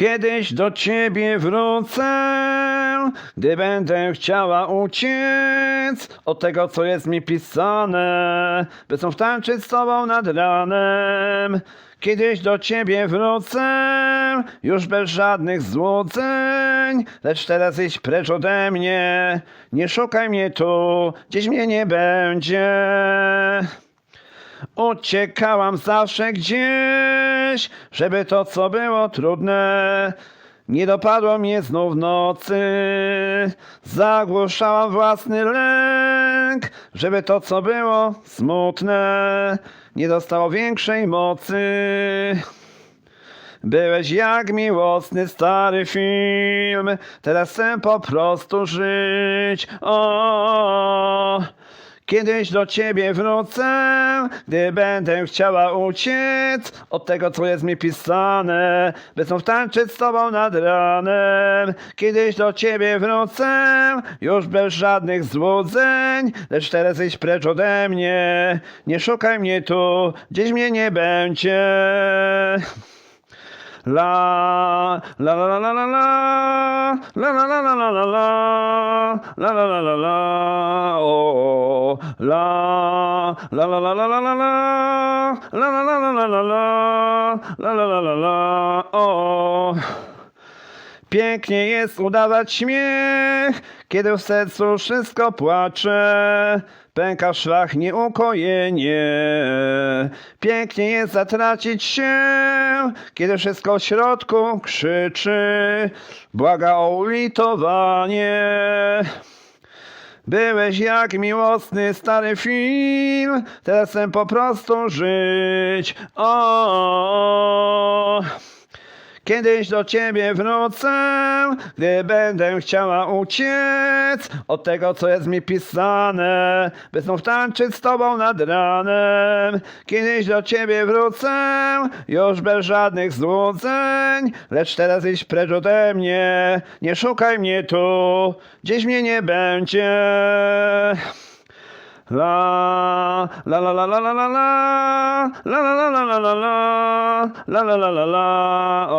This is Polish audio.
Kiedyś do ciebie wrócę, gdy będę chciała uciec od tego, co jest mi pisane, by znów tańczyć z tobą nad ranem. Kiedyś do ciebie wrócę, już bez żadnych złudzeń, lecz teraz idź precz ode mnie, nie szukaj mnie tu, gdzieś mnie nie będzie. Uciekałam zawsze gdzieś, żeby to, co było trudne, nie dopadło mnie znów nocy. Zagłuszałam własny lęk, żeby to, co było smutne, nie dostało większej mocy. Byłeś jak miłosny stary film, teraz chcę po prostu żyć. O, kiedyś do ciebie wrócę, gdy będę chciała uciec od tego, co jest mi pisane, by znów tańczyć z tobą nad ranem. Kiedyś do ciebie wrócę, już bez żadnych złudzeń, lecz teraz idź precz ode mnie. Nie szukaj mnie tu, gdzieś mnie nie będzie. La la la la la la la la la la la la la la la la la la, o, la, la la la la la la la, la la la la la la la, la la la la la, o. Pięknie jest udawać śmiech, kiedy w sercu wszystko płacze. Pęka w szwach nieukojenie. Pięknie jest zatracić się, kiedy wszystko w środku krzyczy. Błaga o ulitowanie. Byłeś jak miłosny stary film, teraz chcę po prostu żyć. O. Kiedyś do ciebie wrócę, gdy będę chciała uciec od tego, co jest mi pisane, by znów tańczyć z tobą nad ranem. Kiedyś do ciebie wrócę, już bez żadnych złudzeń, lecz teraz idź precz ode mnie, nie szukaj mnie tu, gdzieś mnie nie będzie. La la la la la la la la la la la la la la la la la la la la